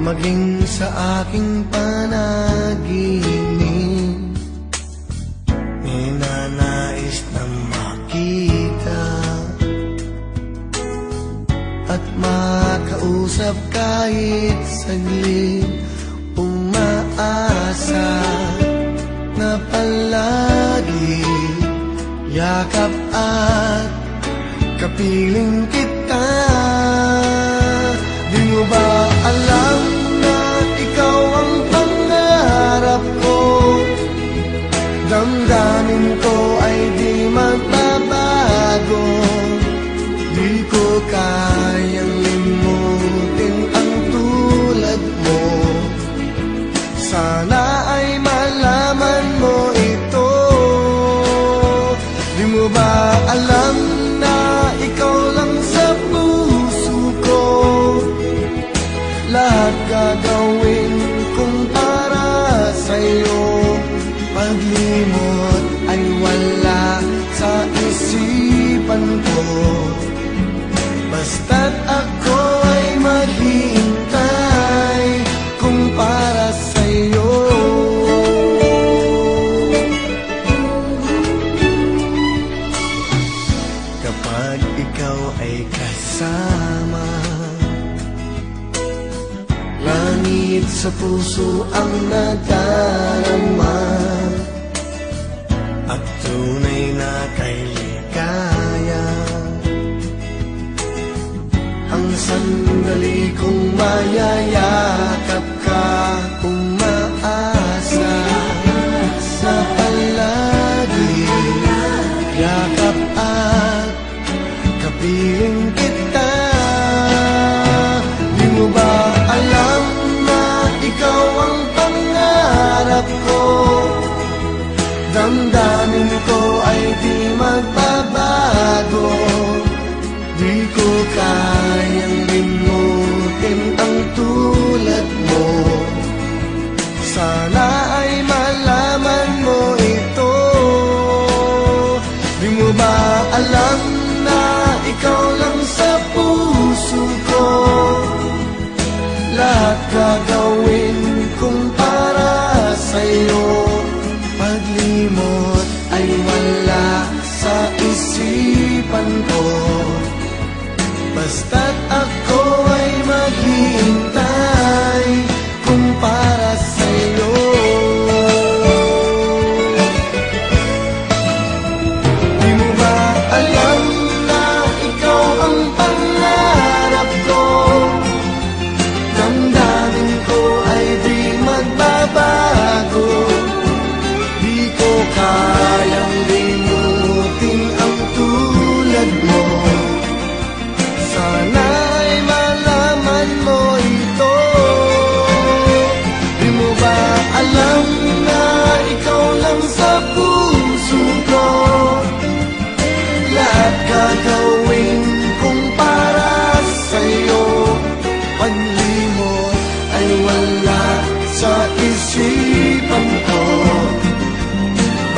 Maging sa aking panaginip. Ninanais na makita At makausap kahit saglit. Umaasa na palagi Yakap at kapiling kita Paglimot ay wala sa isipan ko. Basta't ako ay maghihintay kung para sa'yo. Kapag ikaw ay kasama Langit sa puso ang nadarama At tunay na kay ligaya Ang sandali kong mayayakap ka Umaasa sa palagi. Yakap at kapiling kita. Di mo ba alam na ikaw Damdamin ko ay di magbabago. Di ko kayang Basta't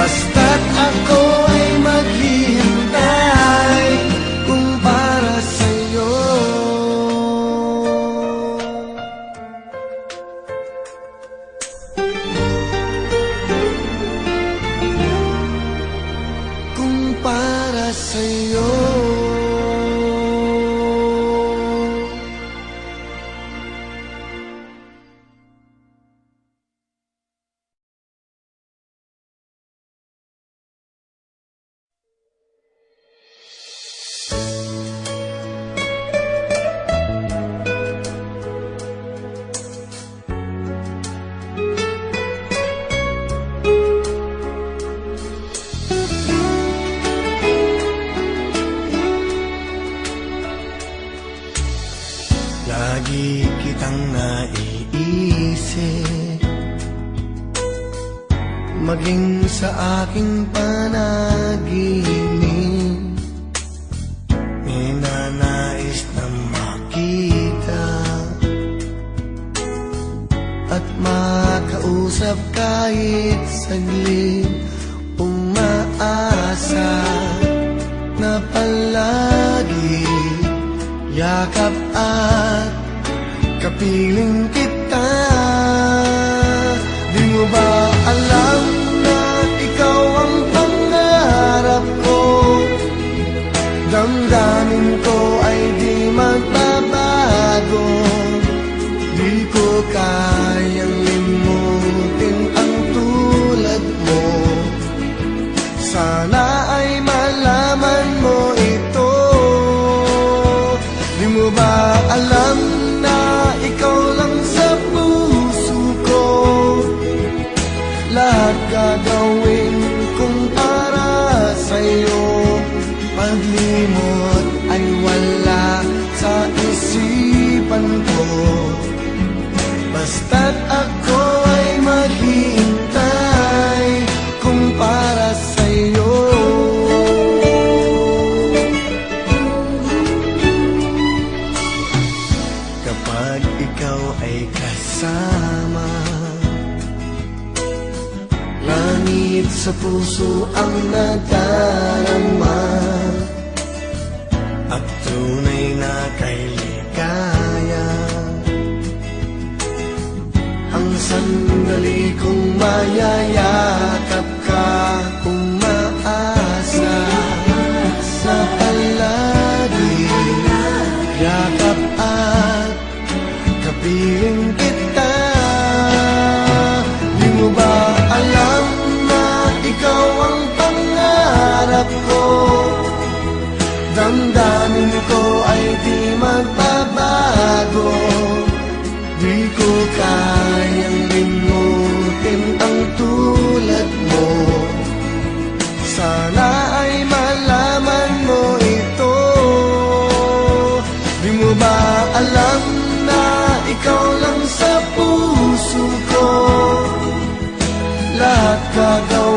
Basta't ako ay maghihintay kung para sa'yo. Kung para sa'yo Lagi kitang naiisip. Maging sa aking panaginip. Ninanais na makita. At makausap kahit saglit. Umaasa na palagi Yakap at kapiling kita Di mo ba paglimot ay wala sa isipan ko. Basta't ako ay maghintay kung para sa'yo. Kapag ikaw ay kasama Langit sa puso ang nadarama at tunay na kay ligaya Ang sandali kong mayayakap ko ay di magbabago. Di ko kayang limutin ang tulad mo. Sana ay malaman mo ito. Di mo ba alam na ikaw lang sa puso ko? Lahat gagawin